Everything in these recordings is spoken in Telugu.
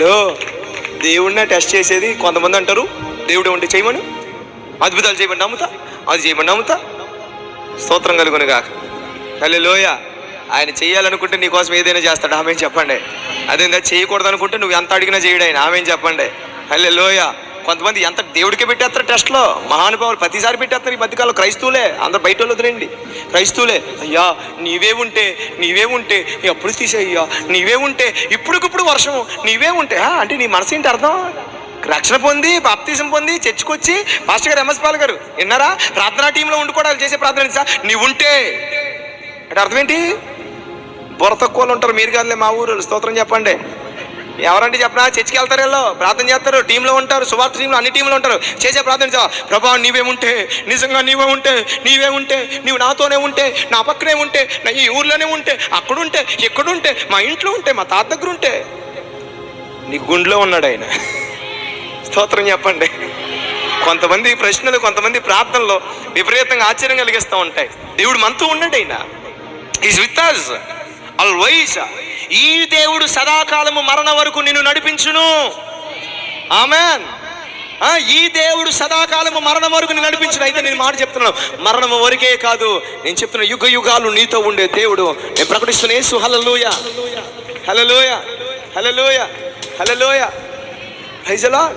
హలో. దేవుడినే టెస్ట్ చేసేది కొంతమంది అంటారు. దేవుడు ఉంటే చేయమని. అద్భుతాలు చేయమని నమ్ముతా? అది చేయమని నమ్ముతా? స్తోత్రం కలుగును కాక లోయ ఆయన చేయాలనుకుంటే నీకోసం ఏదైనా చేస్తాడు. ఆమె చెప్పండి. అదేందా చేయకూడదు అనుకుంటే నువ్వు ఎంత అడిగినా చేయడు ఆయన. ఆమె చెప్పండి. హలో లోయ కొంతమంది ఎంత దేవుడికే పెట్టేస్తారు టెస్ట్లో? మహానుభావులు ప్రతిసారి పెట్టేస్తారు ఈ మధ్యకాలం క్రైస్తవులే. అందరు బయట వాళ్ళు వదిలేండి. క్రైస్తవులే అయ్యా నీవే ఉంటే నీవే ఉంటే ఎప్పుడు తీసేయ్యా నీవే ఉంటే ఇప్పుడుకిప్పుడు వర్షం నీవే ఉంటే ఆ, అంటే నీ మనసు ఏంటి అర్థం? రక్షణ పొంది బాప్తీసం పొంది చర్చకొచ్చి మాస్టర్ గారు ఎంఎస్ పాల్ గారు విన్నారా? ప్రార్థనా టీంలో ఉండి కూడా చేసే ప్రార్థన సార్? నీవు ఉంటే. అంటే అర్థం ఏంటి? బుర్ర తక్కువలు ఉంటారు మీరు కాదులే మా ఊరు స్తోత్రం చెప్పండి. ఎవరంటే చెప్పనా? చర్చికి వెళ్తారు వీళ్ళు. ప్రార్థన చేస్తారు. టీంలో ఉంటారు. సువార్త టీంలో అన్ని టీంలో ఉంటారు. చేసే ప్రార్థన ప్రభా నీవే ఉంటే నిజంగా నీవే ఉంటే నీవే ఉంటే నీవు నాతోనే ఉంటే నా పక్కనే ఉంటే నా ఈ ఊర్లోనే ఉంటే అక్కడుంటే ఎక్కడుంటే మా ఇంట్లో ఉంటే మా తాత దగ్గర ఉంటే. నీ గుండెలో ఉన్నాడు ఆయన. స్తోత్రం చెప్పండి. కొంతమంది ప్రశ్నలు కొంతమంది ప్రార్థనలో విపరీతంగా ఆశ్చర్యం కలిగిస్తూ ఉంటాయి. దేవుడు మనతో ఉన్నాడు ఆయన. ఈజ్ విత్ అస్ ఆల్వైస్ ఈ దేవుడు సదాకాలము మరణ వరకు నిన్ను నడిపించును. ఆమెన్. ఈ దేవుడు సదాకాలము మరణం వరకు నేను నడిపించిన. అయితే నేను మాట చెప్తున్నాను. మరణం వరకే కాదు. నేను చెప్తున్న యుగ యుగాలు నీతో ఉండే దేవుడు. నేను ప్రకటిస్తున్న యేసు. హలలోయ హలలోయ హలలోయ హలలోయ హైజలా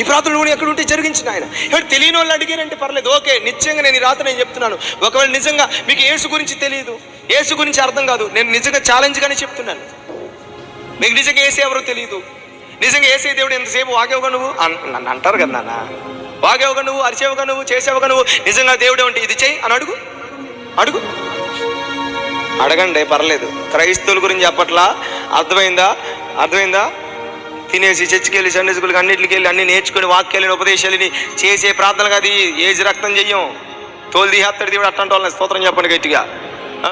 ఈ ప్రార్థన నువ్వు ఎక్కడ ఉంటే జరిగించిన ఆయన. ఎవరు తెలియని వాళ్ళు అడిగారంటే పర్లేదు. ఓకే నిశ్చయంగా నేను ఈ రాత్రి నేను చెప్తున్నాను. ఒకవేళ నిజంగా మీకు యేసు గురించి తెలియదు యేసు గురించి అర్థం కాదు. నేను నిజంగా ఛాలెంజ్గానే చెప్తున్నాను. నీకు నిజంగా ఏసే ఎవరో తెలియదు నిజంగా ఏసే దేవుడు ఎంతసేపు వాగేవుగా నువ్వు? అన్- నన్ను అంటారు కదా నాన్న. వాగేవుగా నువ్వు? అరిచేవుగా నువ్వు? చేసేవుగా నువ్వు? నిజంగా దేవుడే ఉంటే ఇది చేయి అని అడుగు. అడుగు. అడగండి పర్లేదు. క్రైస్తవుల గురించి చెప్పట్లా అర్థమైందా? అర్థమైందా? తినేసి చర్చికి వెళ్ళి సండే స్కూల్కి అన్నింటికి వెళ్ళి అన్ని నేర్చుకుని వాక్యాలని ఉపదేశాలని చేసే ప్రార్థనలు అది ఏజ్ రక్తం చెయ్యం. తోలు తీసేస్తాడు దేవుడు అట్టంటే వాళ్ళని స్తోత్రం చెప్పండి గట్టిగా.